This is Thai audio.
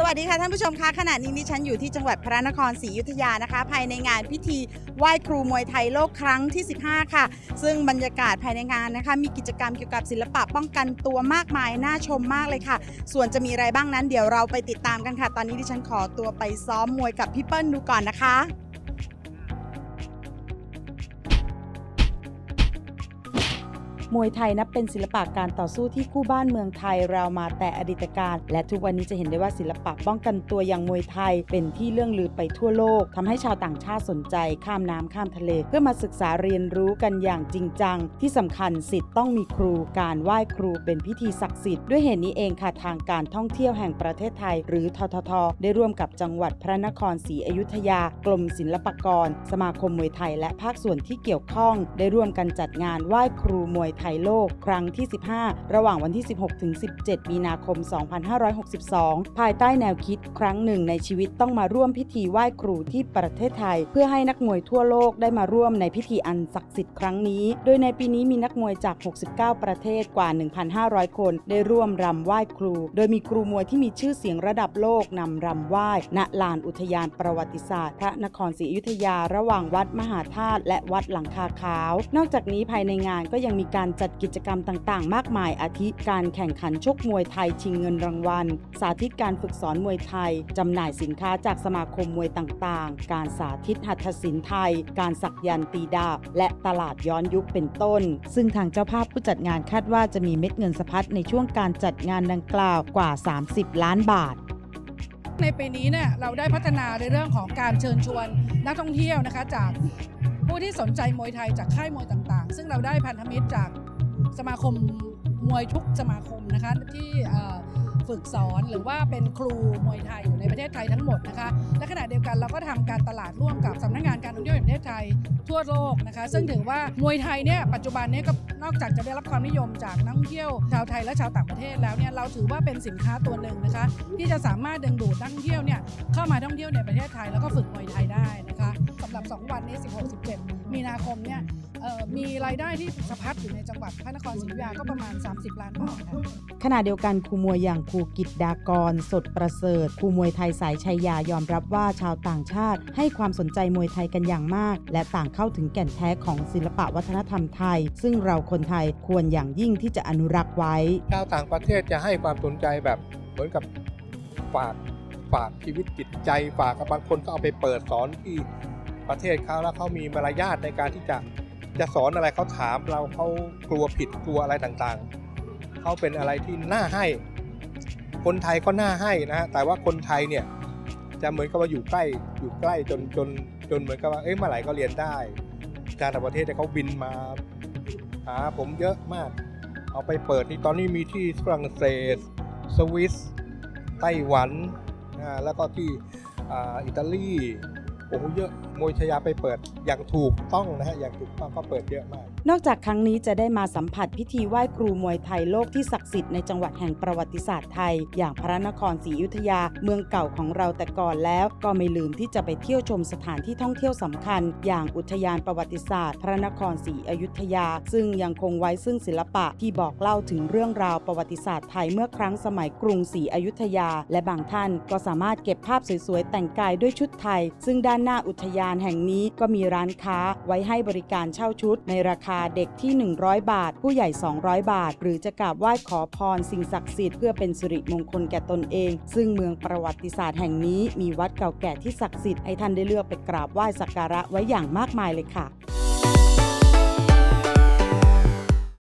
สวัสดีค่ะท่านผู้ชมคะขณะนี้ดิฉันอยู่ที่จังหวัดพระนครศรีอยุธยานะคะ ภายในงานพิธีไหว้ครูมวยไทยโลกครั้งที่ 15 ค่ะ ซึ่งบรรยากาศภายในงานนะคะ มีกิจกรรมเกี่ยวกับศิลปะป้องกันตัวมากมายน่าชมมากเลยค่ะ ส่วนจะมีอะไรบ้างนั้นเดี๋ยวเราไปติดตามกันค่ะ ตอนนี้ดิฉันขอตัวไปซ้อมมวยกับพี่เปิ้ลดูก่อนนะคะ มวยไทยนับเป็นศิลปะการต่อสู้ที่คู่บ้านเมืองไทยเรามาแต่อดีตการ และทุกวันนี้จะเห็นได้ว่าศิลปะป้องกันตัวอย่างมวยไทย เป็นที่เรื่องลือไปทั่วโลกทำให้ชาวต่างชาติสนใจ ข้ามน้ำข้ามทะเล เพื่อมาศึกษาเรียนรู้กันอย่างจริงจัง ที่สำคัญสิทธิ์ต้องมีครู การไหว้ครูเป็นพิธีศักดิ์สิทธิ์ด้วยเหตุนี้เองค่ะทางการท่องเที่ยวแห่งประเทศไทย หรือททท ได้ร่วมกับจังหวัดพระนครศรีอยุธยากรมศิลปากร สมาคมมวยไทย และภาคส่วนที่เกี่ยวข้อง ได้ร่วมกันจัดงานไหว้ครูมวยไทยโลก ครั้งที่ 15 ระหว่างวันที่ 16 ถึง 17 มีนาคม 2562 ภายใต้แนวคิดครั้งหนึ่งในชีวิตต้องมาร่วมพิธีไหว้ครูที่ประเทศไทย เพื่อให้นักมวยทั่วโลกได้มาร่วมในพิธีอันศักดิ์สิทธิ์ครั้งนี้ โดยในปีนี้มีนักมวยจาก 69 ประเทศกว่า 1,500 คน ได้ร่วมรำไหว้ครู โดยมีครูมวยที่มีชื่อเสียงระดับโลกนำรำไหว้ณลานอุทยานประวัติศาสตร์ พระนครศรีอยุธยาระหว่างวัดมหาธาตุและวัดหลังคาขาว นอกจากนี้ภายในงานก็ยังมีการจัดกิจกรรมต่างๆ มากมายอาทิการแข่งขันชกมวยไทยชิงเงินรางวัล สาธิตการฝึกสอนมวยไทย จำหน่ายสินค้าจากสมาคมมวยต่างๆ การสาธิตหัตถศิลป์ไทย การสักยันต์ตีดาบ และตลาดย้อนยุคเป็นต้น ซึ่งทางเจ้าภาพผู้จัดงานคาดว่าจะมีเม็ดเงินสะพัดในช่วงการจัดงานดังกล่าวกว่า 30 ล้านบาทในปีนี้เนี่ยเราได้พัฒนาในเรื่องของการเชิญชวนนักท่องเที่ยวนะคะจาก ผู้ที่สนใจมวยไทยจากค่ายมวยต่างๆ ซึ่งเราได้พันธมิตรจากสมาคมมวยทุกสมาคมนะคะที่ฝึกสอนหรือว่าเป็นครูมวยไทยอยู่ในประเทศไทยทั้งหมดนะคะและขณะเดียวกันเราก็ทำการตลาดร่วมกับสำนักงานการท่องเที่ยวแห่งประเทศไทยทั่วโลกนะคะ ซึ่งถือว่ามวยไทยเนี่ยปัจจุบันเนี้ก็นอกจากจะได้รับความนิยมจากนักท่องเที่ยวชาวไทยและชาวต่างประเทศแล้วเนี่ยเราถือว่าเป็นสินค้าตัวหนึ่งนะคะที่จะสามารถดึงดูดนักท่องเที่ยวเนี่ยเข้ามาท่องเที่ยวในประเทศไทยแล้วก็ฝึกมวยไทยได้นะคะ สำหรับ 2 วันนี้ 16-17 มีนาคมเนี่ยเอ่อมีรายได้ที่สะพัดอยู่ในจังหวัดพระนครศรีอยุธยาก็ประมาณ 30 ล้านบาทค่ะขณะเดียวกันครูมวยอย่างครูกิตดากร สดประเสริฐครูมวยไทยสายชัยยายอมรับว่าชาวต่างชาติ ให้ความสนใจมวยไทยกันอย่างมาก และต่างเข้าถึงแก่นแท้ของศิลปะวัฒนธรรมไทย ซึ่งเราคนไทยควรอย่างยิ่งที่จะอนุรักษ์ไว้ชาวต่างประเทศจะให้ความสนใจแบบเหมือนกับฝากฝากชีวิตจิตใจฝากกับบางคนก็เอาไปเปิดสอนที่ ประเทศเขาแล้วเขามีมารยาทในการที่จะจะสอนอะไรเขาถามเราเขากลัวผิดกลัวอะไรต่างๆเขาเป็นอะไรที่น่าให้ คนไทยก็น่าให้นะฮะแต่ว่าคนไทยเนี่ยจะเหมือนกับว่าอยู่ใกล้อยู่ใกล้จนจนจนเหมือนกับว่าเอ้ยเมื่อไหร่ก็เรียนได้จากต่างประเทศเนี่เขาบินมาหาผมเยอะมาก เอาไปเปิดที่ตอนนี้มีที่ฝรั่งเศส สวิสไต้หวันอ่าแล้วก็ที่อิตาลีโอ้โหเยอะ มวยชยาไปเปิดอย่างถูกต้องนะฮะอย่างถูกต้องก็เปิดเยอะมาก นอกจากครั้งนี้จะได้มาสัมผัสพิธีไหว้ครูมวยไทยโลกที่ศักดิ์สิทธิ์ในจังหวัดแห่งประวัติศาสตร์ไทย อย่างพระนครศรีอยุธยาเมืองเก่าของเราแต่ก่อนแล้ว ก็ไม่ลืมที่จะไปเที่ยวชมสถานที่ท่องเที่ยวสำคัญ อย่างอุทยานประวัติศาสตร์ พระนครศรีอยุธยา ซึ่งยังคงไว้ซึ่งศิลปะที่บอกเล่าถึงเรื่องราวประวัติศาสตร์ไทยเมื่อครั้งสมัยกรุงศรีอยุธยา และบางท่านก็สามารถเก็บภาพสวยๆแต่งกายด้วยชุดไทย ซึ่งด้านหน้าอุทยานแห่งนี้ก็มีร้านค้าไว้ให้บริการเช่าชุด ในราคาเด็กที่ 100 บาท ผู้ใหญ่ 200 บาท หรือจะกราบไหว้ขอพรสิ่งศักดิ์สิทธิ์เพื่อเป็นสิริมงคลแก่ตนเอง ซึ่งเมืองประวัติศาสตร์แห่งนี้มีวัดเก่าแก่ที่ศักดิ์สิทธิ์ให้ท่านได้เลือกไปกราบไหว้สักการะไว้อย่างมากมายเลยค่ะ